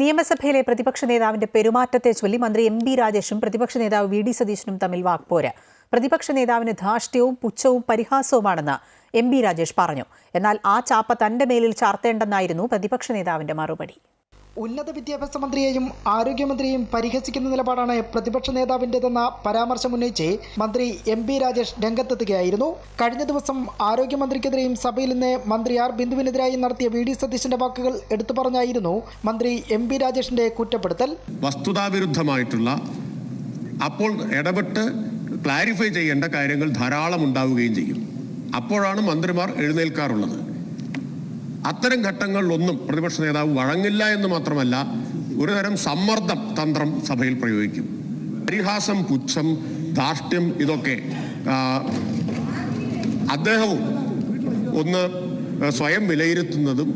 നിയമസഭയിലെ പ്രതിപക്ഷ നേതാവിന്റെ പെരുമാറ്റത്തെ ചൊല്ലി മന്ത്രി എം ബി രാജേഷും പ്രതിപക്ഷ നേതാവ് വി ഡി സതീശനും തമ്മിൽ വാക്പോര്. പ്രതിപക്ഷ നേതാവിന് ധാർഷ്ട്യവും പുച്ഛവും പരിഹാസവുമാണെന്ന് എം ബി രാജേഷ് പറഞ്ഞു. എന്നാൽ ആ ചാപ്പ തന്റെ മേലിൽ ചാർത്തേണ്ടെന്നായിരുന്നു പ്രതിപക്ഷ നേതാവിന്റെ മറുപടി. ഉന്നത വിദ്യാഭ്യാസ മന്ത്രിയെയും ആരോഗ്യമന്ത്രിയെയും പരിഹസിക്കുന്ന നിലപാടാണ് പ്രതിപക്ഷ നേതാവിന്റെതെന്ന പരാമർശം ഉന്നയിച്ച് മന്ത്രി എം പി രാജേഷ് രംഗത്തെത്തുകയായിരുന്നു. കഴിഞ്ഞ ദിവസം ആരോഗ്യമന്ത്രിക്കെതിരെയും സഭയിൽ നിന്ന് മന്ത്രി ആർ ബിന്ദുവിനെതിരായി നടത്തിയ വി ഡി സതീശന്റെ വാക്കുകൾ എടുത്തു പറഞ്ഞായിരുന്നു മന്ത്രി എം പി രാജേഷിന്റെ കുറ്റപ്പെടുത്തൽ. വസ്തുതാവിരുദ്ധമായിട്ടുള്ള അപ്പോൾ ഇടപെട്ട് ക്ലാരിഫൈ ചെയ്യേണ്ട കാര്യങ്ങൾ ധാരാളം ഉണ്ടാവുകയും ചെയ്യും. അപ്പോഴാണ് മന്ത്രിമാർ എഴുന്നേൽക്കാറുള്ളത്. അത്തരം ഘട്ടങ്ങളിലൊന്നും പ്രതിപക്ഷ നേതാവ് വഴങ്ങില്ല എന്ന് മാത്രമല്ല ഒരുതരം സമ്മർദ്ദം തന്ത്രം സഭയിൽ പ്രയോഗിക്കും. പരിഹാസം പുച്ഛം ധാർഷ്ട്യം ഇതൊക്കെ അദ്ദേഹവും ഒന്ന് സ്വയം വിലയിരുത്തുന്നതും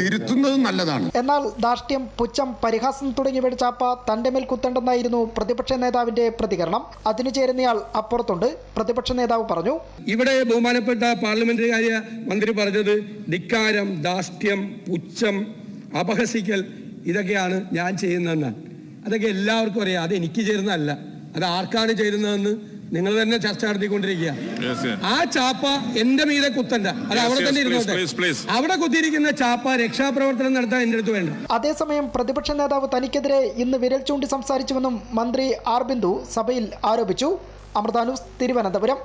തിരുത്തുന്നതും നല്ലതാണ്. എന്നാൽ ധാർഷ്ട്യം പുച്ഛം പരിഹാസം തുടങ്ങിയവയുടെ ചാപ്പ തന്റെ മേൽ കുത്തേണ്ടെന്നായിരുന്നു പ്രതിപക്ഷ നേതാവിന്റെ പ്രതികരണം. അതിനു ചേരുന്നയാൾ അപ്പുറത്തുണ്ട്. പ്രതിപക്ഷ നേതാവ് പറഞ്ഞു ഇവിടെ ബഹുമാനപ്പെട്ട പാർലമെന്ററി കാര്യ മന്ത്രി പറഞ്ഞത് ധിക്കാരം ദാഷ്ട്യം പുച്ഛം അപഹസിക്കൽ ഇതൊക്കെയാണ് ഞാൻ ചെയ്യുന്നതെന്ന് അതൊക്കെ എല്ലാവർക്കും അറിയാം. അത് എനിക്ക് ചേരുന്നതല്ല. അത് ആർക്കാണ് ചേരുന്നതെന്ന് നിങ്ങൾ തന്നെ ചർച്ച നടത്തിക്കൊണ്ടിരിക്കുക. ആ ചാപ്പ എന്റെ മീതെ കുത്തണ്ട. അത് അവിടെ തന്നെ ഇരുന്നോട്ടെ. അവിടെ കുത്തിയിരിക്കുന്ന ചാപ്പ രക്ഷാപ്രവർത്തനം നടത്താൻ എന്റെ അടുത്ത് വേണ്ട. അതേസമയം പ്രതിപക്ഷ നേതാവ് തനിക്കെതിരെ ഇന്ന് വിരൽ ചൂണ്ടി സംസാരിച്ചുവെന്നും മന്ത്രി ആർ ബിന്ദു സഭയിൽ ആരോപിച്ചു. അമൃതാനു തിരുവനന്തപുരം.